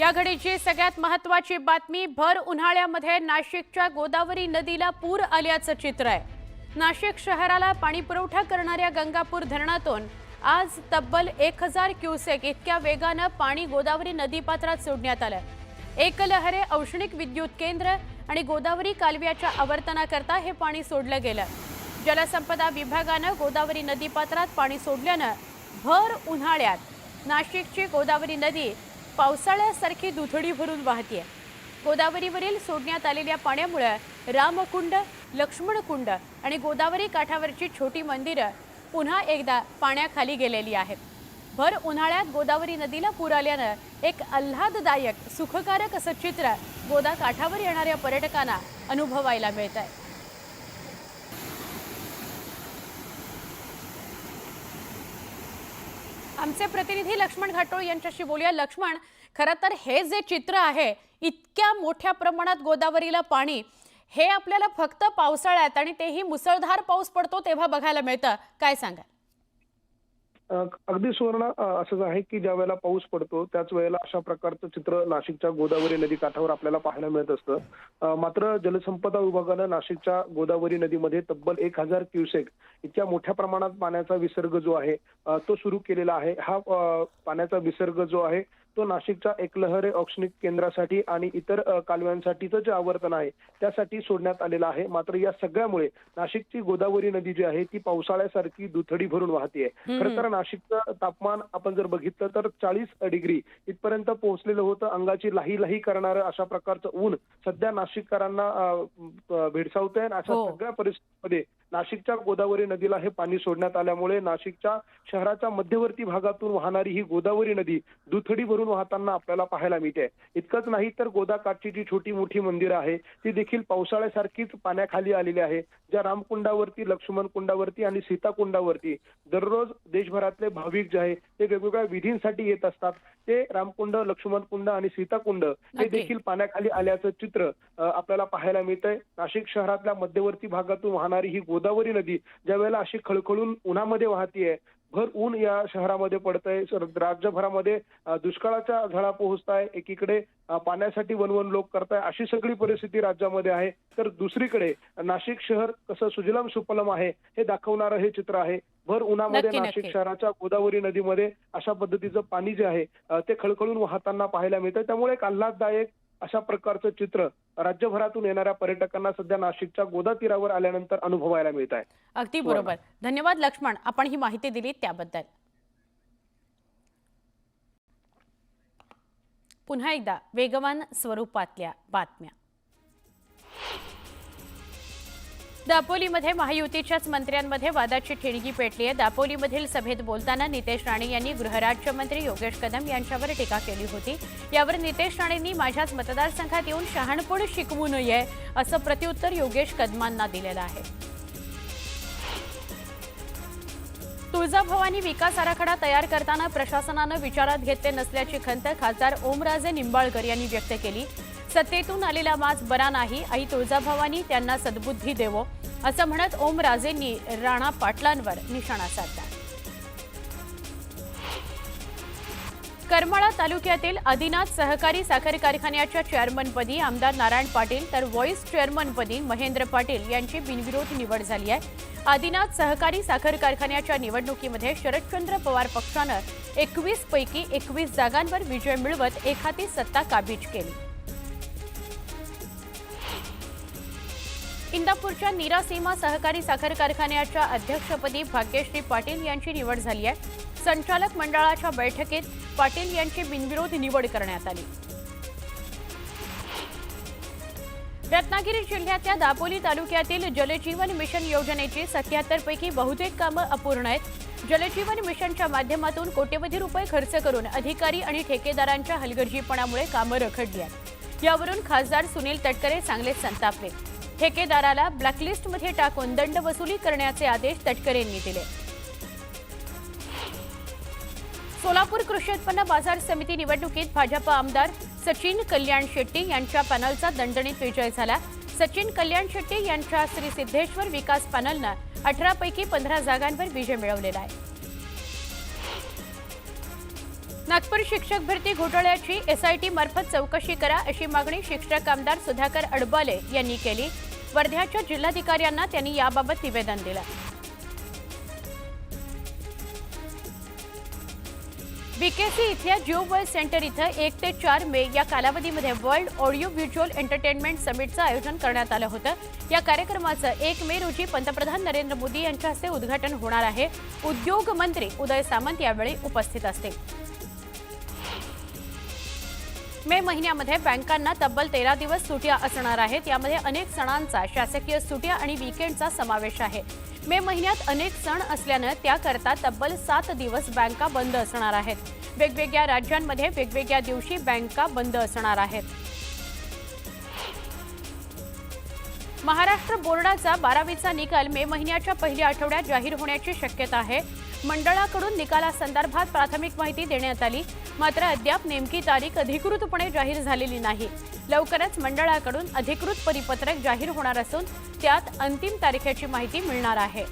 या घडीची सगळ्यात महत्वाची बातमी भर उन्हाळ्यामध्ये नाशिकच्या गोदावरी नदीला पूर आल्याचं चित्र आहे. नाशिक शहराला पाणी पुरवठा करणाऱ्या गंगापूर धरणातून आज तब्बल एक हजार क्युसेक इतक्या वेगानं पाणी गोदावरी नदीपात्रात सोडण्यात आलं एकलहरे औष्णिक विद्युत केंद्र आणि गोदावरी कालव्याच्या आवर्तनाकरता हे पाणी सोडलं गेलं. जलसंपदा विभागानं गोदावरी नदीपात्रात पाणी सोडल्यानं भर उन्हाळ्यात नाशिकची गोदावरी नदी पावसाळ्यासारखी दुथडी भरून वाहतीये. गोदावरीवरील सोडण्यात आलेल्या पाण्यामुळे रामकुंड लक्ष्मणकुंड आणि गोदावरी काठावरची छोटी मंदिरं पुन्हा एकदा पाण्याखाली गेलेली आहेत. भर उन्हाळ्यात गोदावरी नदीला पूर आल्यानं एक आल्हाददायक सुखकारक असं चित्र गोदा काठावर येणाऱ्या पर्यटकांना अनुभवायला मिळत आहे आमचे प्रतिनिधी लक्ष्मण घाटोळ यांच्याशी बोलूया. लक्ष्मण खरं तर हे जे चित्र आहे इतक्या मोठ्या प्रमाणात गोदावरीला पाणी हे आपल्याला फक्त पावसाळ्यात आणि तेही मुसळधार पाऊस पडतो तेव्हा बघायला मिळतं. काय सांगा अगदी सुवर्ण असंच आहे की ज्या वेळेला पाऊस पडतो त्याच वेळेला अशा प्रकारचं चित्र नाशिकच्या गोदावरी नदी काठावर आपल्याला पाहायला मिळत असतं. मात्र जलसंपदा विभागानं नाशिकच्या गोदावरी नदीमध्ये तब्बल एक हजार क्युसेक इतक्या मोठ्या प्रमाणात पाण्याचा विसर्ग जो आहे तो सुरू केलेला आहे. हा पाण्याचा विसर्ग जो आहे तो नाशिकच्या एकलहरे औष्णिक केंद्रासाठी आणि इतर कालव्यांसाठीचं जे आवर्तन आहे त्यासाठी सोडण्यात आलेलं आहे. मात्र या सगळ्यामुळे नाशिकची गोदावरी नदी जी आहे ती पावसाळ्यासारखी दुथडी भरून वाहतीये. खरं तर नाशिकचं तापमान आपण जर बघितलं तर चाळीस डिग्री इथपर्यंत पोहोचलेलं होतं. अंगाची लाही लाही करणारं अशा प्रकारचं ऊन सध्या नाशिककरांना भेडसावतंय आणि अशा हो. सगळ्या परिस्थितीमध्ये नाशिकच्या गोदावरी नदीला हे पाणी सोडण्यात आल्यामुळे नाशिकच्या शहराच्या मध्यवर्ती भागातून वाहणारी ही गोदावरी नदी दुथडी भरून वाहताना आपल्याला पाहायला मिळते. इतकंच नाही तर गोदाकाठची जी छोटी मोठी मंदिरं आहे ती देखील पावसाळ्यासारखीच पाण्याखाली आलेली आहे. ज्या रामकुंडावरती लक्ष्मण कुंडावरती आणि सीताकुंडावरती दररोज देशभरातले भाविक जे आहे ते वेगवेगळ्या विधींसाठी येत असतात. ते रामकुंड लक्ष्मण कुंड आणि सीताकुंड हे. देखील पाण्याखाली आल्याचं चित्र आपल्याला पाहायला मिळतंय. नाशिक शहरातल्या मध्यवर्ती भागातून वाहणारी ही गोदावरी नदी ज्या वेळेला अशी खळखळून उन्हामध्ये वाहतीये भर ऊन या शहरामध्ये पडतंय सर- राज्यभरामध्ये दुष्काळाच्या झळा पोहोचताय एकीकडे पाण्यासाठी वनवन लोक करताय अशी सगळी परिस्थिती राज्यामध्ये आहे. तर दुसरीकडे नाशिक शहर कसं सुजलम सुफलम आहे हे दाखवणारं हे चित्र आहे. भर उन्हामध्ये नाशिक. शहराच्या गोदावरी नदीमध्ये अशा पद्धतीचं पाणी जे आहे ते खळखळून वाहताना पाहायला मिळतं त्यामुळे एक आल्हाददायक अशा प्रकारचं चित्र राज्यभरातून येणाऱ्या पर्यटकांना सध्या नाशिकच्या गोदा तीरावर आल्यानंतर अनुभवायला मिळत आहे. अगदी बरोबर. धन्यवाद लक्ष्मण. आपण ही माहिती दिली त्याबद्दल. पुन्हा एकदा वेगवान स्वरूपातल्या बातम्या. दापोलीमध्ये महायुतीच्याच मंत्र्यांमध्ये वादाची ठिणगी पेटली आहे. दापोलीमधील सभेत बोलताना नितेश राणे यांनी गृहराज्यमंत्री योगेश कदम यांच्यावर टीका केली होती. यावर नितेश राणेंनी माझ्याच मतदारसंघात येऊन शहाणपण शिकवू नये असं प्रत्युत्तर योगेश कदमांना दिलेलं आहे. तुळजाभवानी विकास आराखडा तयार करताना प्रशासनानं विचारात घेतले नसल्याची खंत खासदार ओमराजे निंबाळकर यांनी व्यक्त केली. सत्तेतून आलेला माज बरा नाही आई तुळजाभवानी त्यांना सद्बुद्धी देवो असं म्हणत ओमराजेंनी राणा पाटलांवर निशाणा साधला. करमाळा तालुक्यातील आदिनाथ सहकारी साखर कारखान्याच्या चेअरमनपदी आमदार नारायण पाटील तर व्हॉइस चेअरमनपदी महेंद्र पाटील यांची बिनविरोध निवड झाली आहे. आदिनाथ सहकारी साखर कारखान्याच्या निवडणुकीमध्ये शरदचंद्र पवार पक्षानं एकवीस पैकी एकवीस जागांवर विजय मिळवत एखादी सत्ता काबीज केली. इंदापूरच्या नीरा सीमा सहकारी साखर कारखान्याच्या अध्यक्षपदी भाग्यश्री पाटील यांची निवड झाली आहे. संचालक मंडळाच्या बैठकीत पाटील यांची बिनविरोध निवड करण्यात आली. रत्नागिरी जिल्ह्यातल्या दापोली तालुक्यातील जलजीवन मिशन योजनेची सत्याहत्तरपैकी बहुतेक कामं अपूर्ण आहेत. जलजीवन मिशनच्या माध्यमातून कोट्यवधी रुपये खर्च करून अधिकारी आणि ठेकेदारांच्या हलगर्जीपणामुळे कामं रखडली आहेत. यावरून खासदार सुनील तटकरे चांगले संतापले. ठेकेदाराला ब्लॅकलिस्टमध्ये टाकून दंड वसुली करण्याचे आदेश तटकरेंनी दिले. सोलापूर कृषी उत्पन्न बाजार समिती निवडणुकीत भाजप आमदार सचिन कल्याण शेट्टी यांच्या पॅनलचा दणदणीत विजय झाला. सचिन कल्याण शेट्टी यांच्या श्री सिद्धेश्वर विकास पॅनलनं अठरापैकी पंधरा जागांवर विजय मिळवलेला आहे. नागपूर शिक्षक भरती घोटाळ्याची एसआयटी मार्फत चौकशी करा अशी मागणी शिक्षक आमदार सुधाकर अडबाले यांनी केली. वर्ध्याच्या जिल्हाधिकाऱ्यांना त्यांनी याबाबत निवेदन दिलं. बीकेसी इथल्या जिओ वर्ल्ड सेंटर इथं एक ते चार मे या कालावधीमध्ये वर्ल्ड ऑडिओ व्हिज्युअल एंटरटेनमेंट समिटचं आयोजन करण्यात आलं होतं. या कार्यक्रमाचं एक मे रोजी पंतप्रधान नरेंद्र मोदी यांच्या हस्ते उद्घाटन होणार आहे. उद्योग मंत्री उदय सामंत यावेळी उपस्थित असतील. मे महिन्यामध्ये बँकांना तब्बल तेरा दिवस सुट्या असणार आहेत. यामध्ये अनेक सणांचा शासकीय सुट्या आणि विकेंडचा समावेश आहे. मे महिन्यात अनेक सण असल्यानं त्याकरता तब्बल सात दिवस बँका बंद असणार आहेत. वेगवेगळ्या राज्यांमध्ये वेगवेगळ्या दिवशी बँका बंद असणार आहेत. महाराष्ट्र बोर्डाचा बारावीचा निकाल मे महिन्याच्या पहिल्या आठवड्यात जाहीर होण्याची शक्यता आहे. मंडळाकडून निकालासंदर्भात प्राथमिक माहिती देण्यात आली. मात्र अद्याप नेमकी तारीख अधिकृतपणे जाहीर झालेली नाही. लवकरच मंडळाकडून अधिकृत परिपत्रक जाहीर होणार असून त्यात अंतिम तारखेची माहिती मिळणार आहे.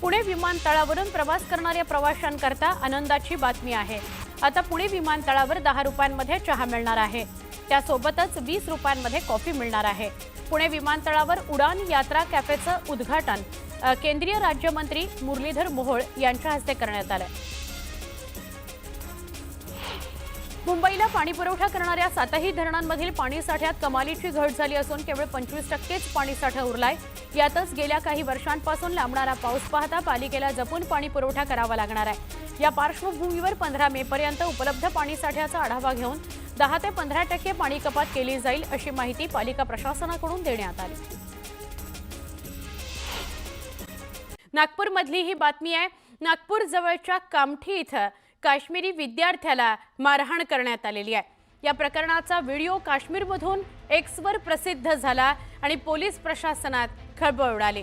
पुणे विमानतळावरून प्रवास करणाऱ्या प्रवाशांकरता आनंदाची बातमी आहे. आता पुणे विमानतळावर दहा रुपयांमध्ये चहा मिळणार आहे. त्यासोबतच वीस रुपयांमध्ये कॉफी मिळणार आहे. पुणे विमानतळावर उडान यात्रा कॅफेचं उद्घाटन केंद्रीय राज्यमंत्री मुरलीधर मोहोळ यांच्या हस्ते करण्यात आलं. मुंबईला पाणीपुरवठा करणाऱ्या सातही धरणांमधील पाणीसाठ्यात कमालीची घट झाली असून केवळ पंचवीस टक्केच पाणीसाठा उरलाय. यातच गेल्या काही वर्षांपासून लांबणारा पाऊस पाहता पालिकेला जपून पाणीपुरवठा करावा लागणार आहे. या पार्श्वभूमीवर पंधरा मे पर्यंत उपलब्ध पाणीसाठ्याचा आढावा घेऊन दहा ते पंधरा टक्के पाणी कपात केली जाईल अशी माहिती पालिका प्रशासनाकडून देण्यात आली. नागपूरमधली ही बातमी आहे. नागपूर जवळच्या कामठी इथं काश्मीरी विद्यार्थ्याला मारहाण करण्यात आलेली आहे. या प्रकरणाचा व्हिडिओ काश्मीरमधून एक्सवर प्रसिद्ध झाला आणि पोलीस प्रशासनात खळबळ उडाली.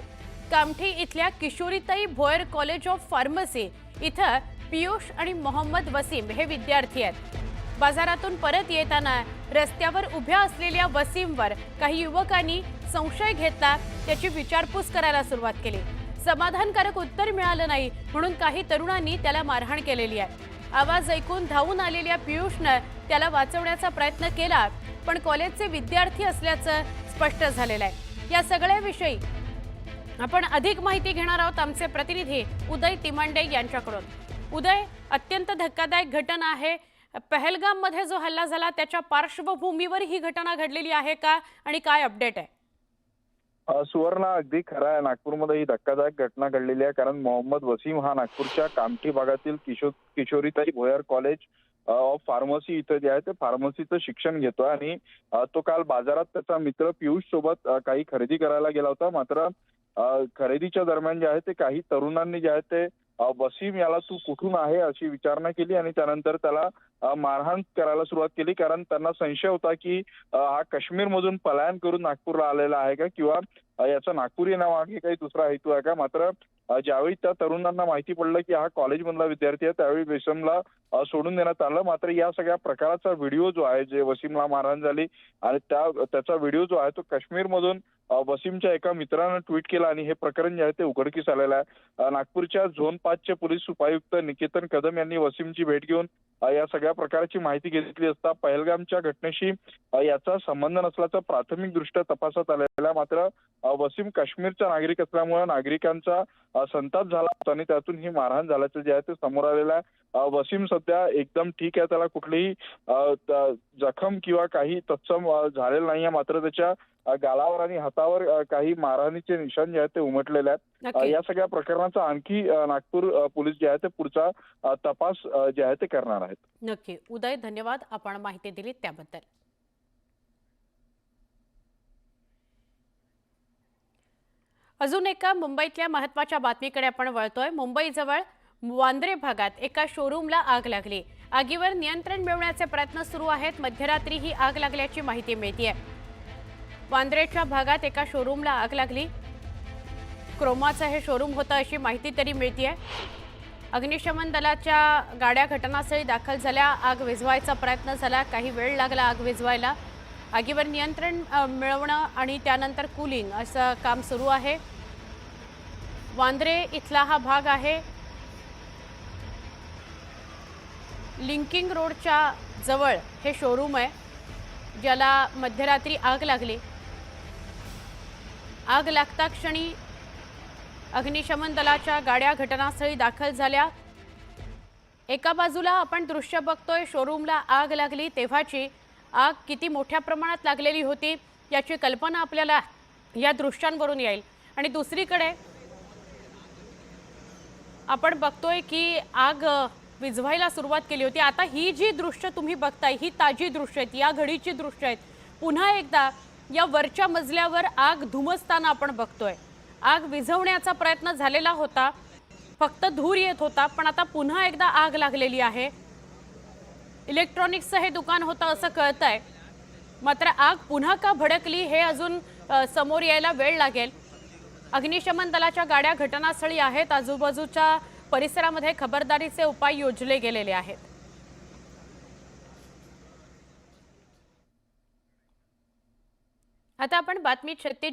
कामठी इथल्या किशोरीताई भोयर कॉलेज ऑफ फार्मसी इथं पियुष आणि मोहम्मद वसीम हे विद्यार्थी आहेत. बाजारातून परत येताना रस्त्यावर उभ्या असलेल्या वसीमवर काही युवकांनी संशय घेतला त्याची विचारपूस करायला सुरुवात केली. समाधानकारक उत्तर मिळालं नाही म्हणून काही तरुणांनी त्याला मारहाण केलेली आहे. आवाज ऐकून धावून आलेल्या पियुषनं त्याला वाचवण्याचा प्रयत्न केला पण कॉलेजचे विद्यार्थी असल्याचं स्पष्ट झालेलं आहे. या सगळ्याविषयी आपण अधिक माहिती घेणार आहोत आमचे प्रतिनिधी उदय तिमांडे यांच्याकडून. उदय अत्यंत धक्कादायक घटना आहे. पहलगाममध्ये जो हल्ला झाला त्याच्या पार्श्वभूमीवर ही घटना घडलेली आहे का? आणि काय अपडेट आहे? सुवर्णा अगदी खरं आहे. नागपूरमध्ये ही धक्कादायक घटना घडलेली आहे. कारण मोहम्मद वसीम हा नागपूरच्या कामठी भागातील किशोर किशोरीताई भोयर कॉलेज ऑफ फार्मसी इथं जे आहे ते फार्मसीचं शिक्षण घेतोय. आणि तो काल बाजारात त्याचा मित्र पियुष सोबत काही खरेदी करायला गेला होता. मात्र खरेदीच्या दरम्यान जे आहे ते काही तरुणांनी जे आहे ते वसीम याला तू कुठून आहे अशी विचारणा केली आणि त्यानंतर त्याला मारहाण करायला सुरुवात केली. कारण त्यांना संशय होता की हा हा काश्मीरमधून पलायन करून नागपूरला आलेला आहे का? किंवा याचा नागपूर येण्यामागे काही दुसरा हेतू आहे का? मात्र ज्यावेळी त्या तरुणांना माहिती पडलं की हा कॉलेजमधला विद्यार्थी आहे त्यावेळी वेसमला सोडून देण्यात आलं. मात्र या सगळ्या प्रकाराचा व्हिडिओ जो आहे जे वसीमला मारहाण झाली आणि त्या त्याचा व्हिडिओ जो आहे तो काश्मीरमधून वसीमच्या एका मित्रानं ट्विट केला आणि हे प्रकरण जे आहे ते उघडकीस आलेलं आहे. नागपूरच्या झोन पाचचे पोलीस उपायुक्त निकेतन कदम यांनी वसीमची भेट घेऊन या सगळ्या प्रकाराची माहिती घेतली असता पहलगामच्या घटनेशी याचा संबंध नसल्याचं प्राथमिक दृष्ट्या तपासात आलेला आहे. मात्र वसीम काश्मीरचा नागरिक असल्यामुळे नागरिकांचा संताप झाला आणि त्यातून ही मारहाण झाल्याचं जे आहे ते समोर आलेलं आहे. वसीम सध्या एकदम ठीक आहे. त्याला कुठलीही जखम किंवा काही तत्सम झालेलं नाहीये मात्र त्याच्या गालावर आणि हातावर काही मारहाणीचे निशाण जे आहेत ते उमटलेले आहेत. या सगळ्या प्रकरणाचा आणखी नागपूर पोलीस जे आहे ते पुढचा तपास जे आहे ते करणार आहेत. नक्की. उदय धन्यवाद. आपण माहिती दिली त्याबद्दल. अजून एका मुंबईतल्या महत्त्वाच्या बातमीकडे आपण वळतोय. मुंबईजवळ वांद्रे भागात एका शोरूमला आग लागली. आगीवर नियंत्रण मिळवण्याचे प्रयत्न सुरू आहेत. मध्यरात्री ही आग लागल्याची माहिती मिळतीये. वांद्रेच्या भागात एका शोरूमला आग लागली. क्रोमाचं हे शोरूम होतं अशी माहिती तरी मिळतीये. अग्निशमन दलाच्या गाड्या घटनास्थळी दाखल झाल्या. आग विझवायचा प्रयत्न झाला. काही वेळ लागला आग विझवायला. आगीवर नियंत्रण मिळवणं आणि त्यानंतर कूलिंग असं काम सुरू आहे. वांद्रे इथला हा भाग आहे. लिंकिंग रोडच्या जवळ हे शोरूम आहे ज्याला मध्यरात्री आग लागली. आग लागता क्षणी अग्निशमन दलाच्या गाड्या घटनास्थळी दाखल झाल्या. एका बाजूला आपण दृश्य बघतोय शोरूमला आग लागली. तेव्हाची आग किती मोठ्या प्रमाणात लागलेली होती याची कल्पना आपल्याला या दृश्यांवरून येईल. आणि दुसरीकडे आपण बघतोय की आग विझवायला सुरुवात केली होती. आता ही जी दृश्य तुम्ही बघताय ही ताजी दृश्य आहेत या घडीची दृश्य आहेत. पुन्हा एकदा या वरच्या मजल्यावर आग धुमसताना आपण बघतोय. आग विझवण्याचा प्रयत्न झालेला होता. फक्त धूर येत होता पण आता पुन्हा एकदा आग लागलेली आहे. इलेक्ट्रॉनिक्सचं हे दुकान होतं असं कळतंय. मात्र आग पुन्हा का भडकली हे अजून समोर यायला वेळ लागेल. अग्निशमन दलाच्या गाड्या घटनास्थळी आहेत. आजूबाजूच्या परिसरामध्ये खबरदारीचे उपाय योजले गेलेले आहेत. आता आपण बातमी छत्तीस